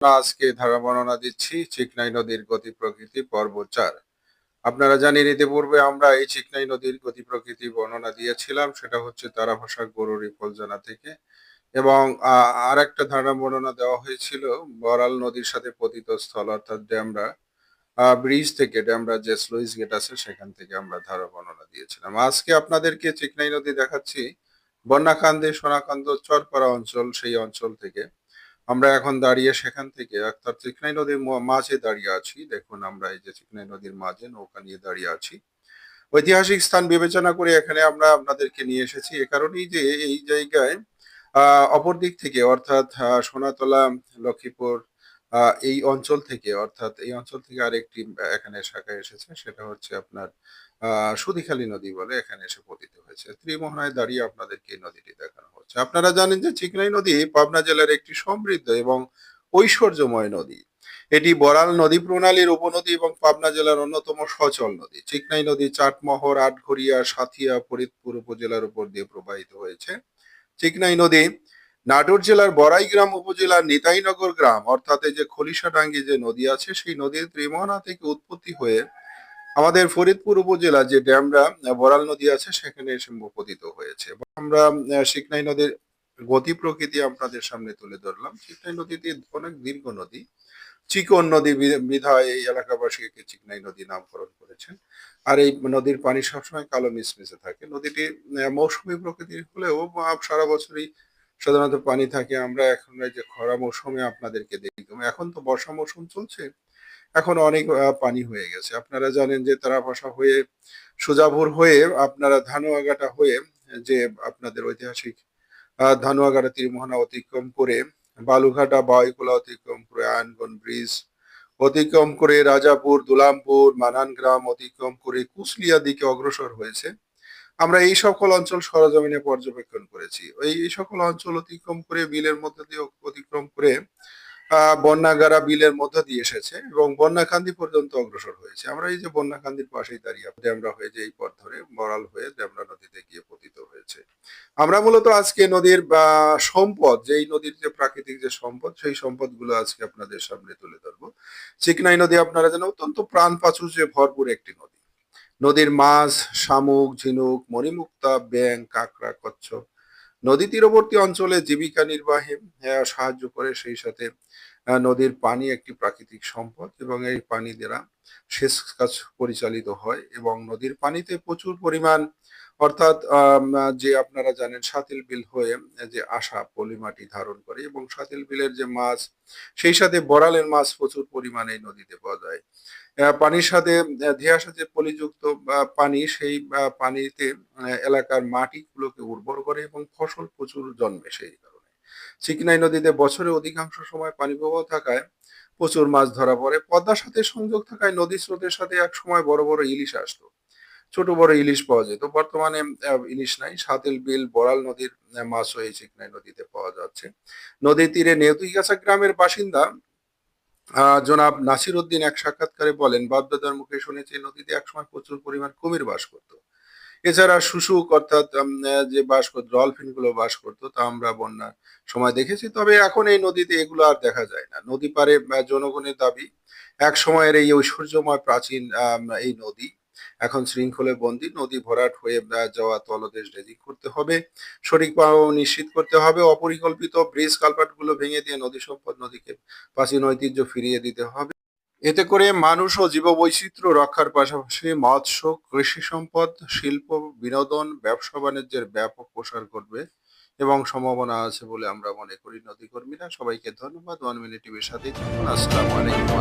আজকে ধারা বর্ণনা দিচ্ছি চিকনাই নদীর গতি প্রকৃতি পর্ব চার। আপনারা জানেন, ইতিপূর্বে আমরা এই চিকনাই নদীর গতি প্রকৃতি বর্ণনা দিয়েছিলাম, সেটা হচ্ছে তারা ভাষা গরুরি ফলজানা থেকে। এবং আর একটা ধারণা বর্ণনা দেওয়া হয়েছিল, বরাল নদীর সাথে পতিত স্থল, অর্থাৎ ড্যামরা ব্রিজ থেকে ড্যামরা যে স্লুইস গেট আছে, সেখান থেকে আমরা ধারা বর্ণনা দিয়েছিলাম। আজকে আপনাদেরকে চিকনাই নদী দেখাচ্ছি, বন্যাকান্দে সোনাকান্দ চরপাড়া অঞ্চল, সেই অঞ্চল থেকে। আমরা এখন দাঁড়িয়ে সেখান থেকে, অর্থাৎ চিকনাই নদীর মাঝে দাঁড়িয়ে আছি। দেখুন, আমরা এই যে চিকনাই নদীর মাঝে নৌকা নিয়ে দাঁড়িয়ে আছি। ঐতিহাসিক স্থান বিবেচনা করে এখানে আমরা আপনাদেরকে নিয়ে এসেছি। এ কারণেই যে এই জায়গায়, আহ অপর দিক থেকে, অর্থাৎ সোনাতলা, লক্ষ্মীপুর এই অঞ্চল থেকে, অর্থাৎ এই অঞ্চল থেকে আরেকটি এখানে শাখা এসেছে, সেটা হচ্ছে আপনার সুদিখালী নদী বলে এখানে এসে পতিত হয়েছে। ত্রিমোহনায় দাঁড়িয়ে আপনাদেরকে এই নদীটি দেখানো হচ্ছে। আপনারা জানেন যে চিকনাই নদী পাবনা জেলার একটি সমৃদ্ধ এবং ঐশ্বর্যময় নদী। এটি বরাল নদী প্রণালীর উপনদী এবং পাবনা জেলার অন্যতম সচল নদী। চিকনাই নদী চাটমহর, আটঘরিয়া, সাথিয়া, ফরিদপুর উপজেলার উপর দিয়ে প্রবাহিত হয়েছে। চিকনাই নদী নাটোর জেলার বড়াইগ্রাম উপজেলার নিতাইনগর গ্রাম, অর্থাৎ যে খলিশাডাঙ্গি যে নদী আছে, সেই নদীর ত্রিমোহনা থেকে উৎপত্তি হয়ে আমাদের ফরিদপুর উপজেলা যে ড্যামরা বরাল নদী আছে, সেখানে এসে পতিত হয়েছে। আমরা শিকনাই নদীর গতি প্রকৃতি আপনাদের সামনে তুলে ধরলাম। চিকনাই নদীটি অনেক দীর্ঘ নদী। চিকন নদী বিধায় এই এলাকাবাসী একে চিকনাই নদী নামকরণ করেছেন। আর এই নদীর পানি সবসময় কালো মিশমিশে থাকে। নদীটি মৌসুমী প্রকৃতির হলেও সারা বছরই সাধারণত পানি থাকে আমরা এখন এই যে খরা মৌসুমে আপনাদেরকে দেখি। এখন তো বর্ষা মৌসুম চলছে এখন অনেক পানি হয়ে গেছে। আপনারা জানেন যে তারা ভাষা হয়ে সুজাভুর হয়ে আপনারা ধানুয়াঘাটা হয়ে যে আপনাদের ঐতিহাসিক আহ, ধানুয়াঘাটা তীরমোহনা অতিক্রম করে বালুঘাটা বায়ুকুলা অতিক্রম করে আয়নগঞ্জ ব্রিজ অতিক্রম করে রাজাপুর দুলামপুর মানানগ্রাম অতিক্রম করে কুশলিয়া দিকে অগ্রসর হয়েছে। আমরা এই সকল অঞ্চল সরজমিনে পর্যবেক্ষণ করেছি। ওই এই সকল অঞ্চল অতিক্রম করে বিলের মধ্যে দিয়ে অতিক্রম করে বন্যাগারা বিলের মধ্য দিয়ে এসেছে এবং বন্যাকান্দি পর্যন্ত অগ্রসর হয়েছে। আমরা এই যে বন্যাকান্দির পাশেই দাঁড়িয়ে। ড্যামরা হয়ে যে এই পথ ধরে মরাল হয়ে ড্যামরা নদীতে গিয়ে পতিত হয়েছে। আমরা মূলত আজকে নদীর, বা, সম্পদ, যেই নদীর যে প্রাকৃতিক যে সম্পদ, সেই সম্পদগুলো আজকে আপনাদের সামনে তুলে ধরবো। চিকনাই নদী আপনারা জানেন, অত্যন্ত প্রাণ যে ভরপুর একটি নদী। নদীর মাছ, শামুক, ঝিনুক, মণিমুক্তা, ব্যাং, কাঁকড়া, কচ্ছপ নদী তীরবর্তী অঞ্চলে জীবিকা নির্বাহে সাহায্য করে সেই সাথে নদীর পানি একটি প্রাকৃতিক সম্পদ এবং এই পানি দ্বারা সেচ কাজ পরিচালিত হয় এবং নদীর পানিতে প্রচুর পরিমাণ অর্থাৎ যে আপনারা জানেন সাতিল বিল হয়ে যে আশা পলিমাটি ধারণ করে এবং সাতিল বিলের যে মাছ সেই সাথে বড়ালের মাছ প্রচুর পরিমাণে নদীতে পাওয়া যায়। পানির সাথে আহ, সাথে পলিযুক্ত পানি সেই পানিতে এলাকার মাটিগুলোকে উর্বর করে এবং ফসল প্রচুর জন্মে সেই কারণে। চিকনাই নদীতে বছরে অধিকাংশ সময় পানি প্রবাহ থাকায় প্রচুর মাছ ধরা পড়ে। পদ্মার সাথে সংযোগ থাকায় নদী স্রোতের সাথে এক সময় বড় বড় ইলিশ আসতো। ছোট বড় ইলিশ পাওয়া যেত বর্তমানে ইলিশ নাই। সাতিল বিল, বড়াল নদীর মাছও এই চিকনাই নদীতে পাওয়া যাচ্ছে। নদীর তীরে নেতুইগাছা গ্রামের বাসিন্দা জনাব নাসির উদ্দিন এক সাক্ষাৎকারে বলেন, বাপদাদার মুখে শুনেছি নদীতে একসময় প্রচুর পরিমাণ কুমির বাস করত। এছাড়া শুশুক অর্থাৎ যে বাস করত ডলফিনগুলো বাস করতো তা আমরা বন্যার সময় দেখেছি। তবে এখন এই নদীতে এগুলো আর দেখা যায় না। নদী পারে জনগণের দাবি, এক সময়ের এই ঐশ্বর্যময় প্রাচীন এই নদী এখন শৃঙ্খলে বন্দী, নদী ভরাট হয়ে যাওয়া তলদেশ ড্রেজিং করতে হবে। সঠিক পাও নিশ্চিত করতে হবে। অপরিকল্পিত ব্রিজ কালপাটগুলো ভেঙে দিয়ে নদী সম্পদ নদীকে প্রাচীন ঐতিহ্য ফিরিয়ে দিতে হবে। এতে করে মানুষ ও জীববৈচিত্র্য রক্ষার পাশাপাশি মৎস্য, কৃষি সম্পদ, শিল্প, বিনোদন, ব্যবসা বাণিজ্যের ব্যাপক প্রসার ঘটবে এবং সম্ভাবনা আছে বলে আমরা মনে করি। নদী কর্মীরা সবাইকে ধন্যবাদ। ওয়ান মিনিট টিভির থাকুন। আসসালামু আলাইকুম।